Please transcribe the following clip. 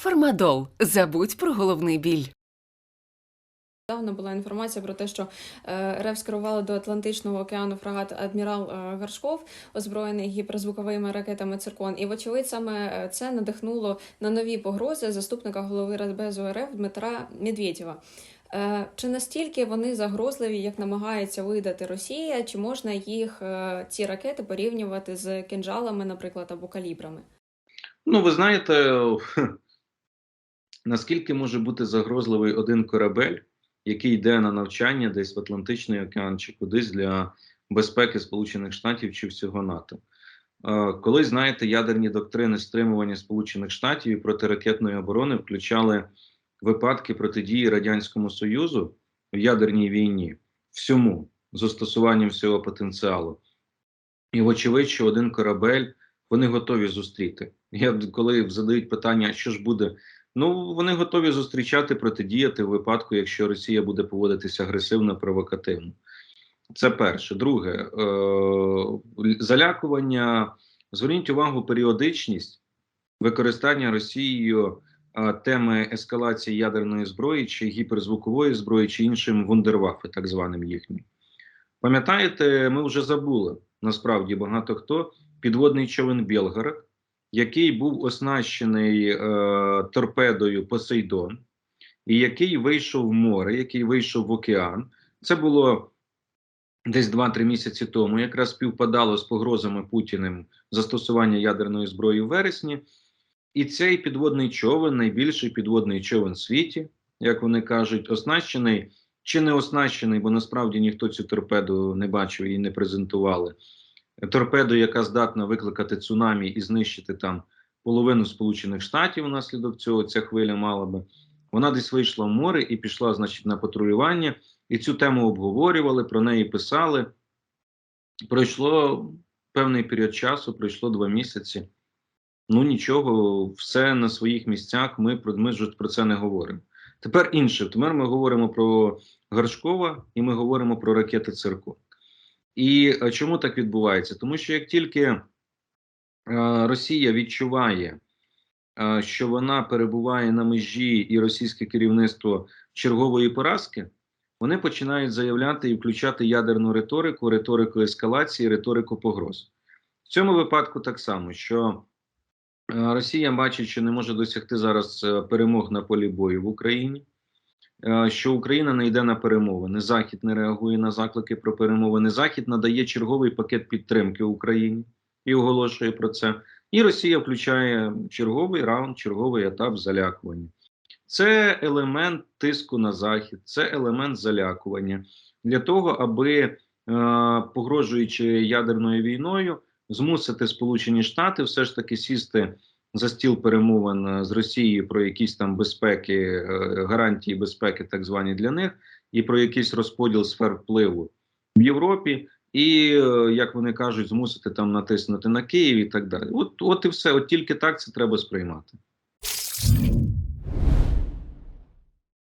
Фармадол. Забудь про головний біль. Недавно була інформація про те, що е, РФ скерували до Атлантичного океану фрегат адмірал е, Гаршков, озброєний гіперзвуковими ракетами Циркон. І, вочевидь, саме е, це надихнуло на нові погрози заступника голови Радбезу РФ Дмитра Медведєва. Чи настільки вони загрозливі, як намагається видати Росія, чи можна їх ці ракети порівнювати з кинжалами, наприклад, або калібрами? Ну, ви знаєте, наскільки може бути загрозливий один корабель, який йде на навчання десь в Атлантичний океан чи кудись для безпеки Сполучених Штатів чи всього НАТО. Е, Коли знаєте, ядерні доктрини стримування Сполучених Штатів і протиракетної оборони включали випадки протидії Радянському Союзу в ядерній війні всьому застосуванням всього потенціалу. І вочевидь, що один корабель вони готові зустріти. Я коли задають питання, що ж буде, ну вони готові зустрічати, протидіяти в випадку, якщо Росія буде поводитися агресивно, провокативно. Це перше. Друге, е- залякування. Зверніть увагу, періодичність використання Росією е, теми ескалації ядерної зброї чи гіперзвукової зброї, чи іншим вундервафи, так званим їхнім. Пам'ятаєте, ми вже забули насправді багато хто підводний човен Білгород, який був оснащений е, торпедою Посейдон, і який вийшов в море, який вийшов в океан. Це було десь 2-3 місяці тому. Якраз співпадало з погрозами Путіним застосування ядерної зброї в вересні. І цей підводний човен, найбільший підводний човен в світі, як вони кажуть, оснащений чи не оснащений, бо насправді ніхто цю торпеду не бачив і не презентували торпеду, яка здатна викликати цунамі і знищити там половину Сполучених Штатів внаслідок цього, ця хвиля мала би. Вона десь вийшла в море і пішла, значить, на патрулювання, і цю тему обговорювали, про неї писали. Пройшло певний період часу, пройшло два місяці. Ну нічого, все на своїх місцях. Ми про ми ж про це не говоримо. Тепер інше. Тепер ми говоримо про Горшкова і ми говоримо про ракети Циркон. І е, чому так відбувається? Тому що як тільки е, Росія відчуває, е, що вона перебуває на межі і російське керівництво чергової поразки, вони починають заявляти і включати ядерну риторику, риторику ескалації, риторику погроз. В цьому випадку так само, що Росія бачить, що не може досягти зараз перемог на полі бою в Україні. Е, що Україна не йде на перемовини. Захід не реагує на заклики про перемовини. Захід надає черговий пакет підтримки Україні і оголошує про це. І Росія включає черговий раунд, черговий етап залякування. Це елемент тиску на захід, це елемент залякування для того, аби е, погрожуючи ядерною війною, змусити Сполучені Штати все ж таки сісти за стіл перемовин е, з Росією про якісь там безпеки, е, гарантії безпеки, так звані для них, і про якийсь розподіл сфер впливу в Європі, і е, як вони кажуть, змусити там натиснути на Київ і так далі. От, от і все. От тільки так це треба сприймати.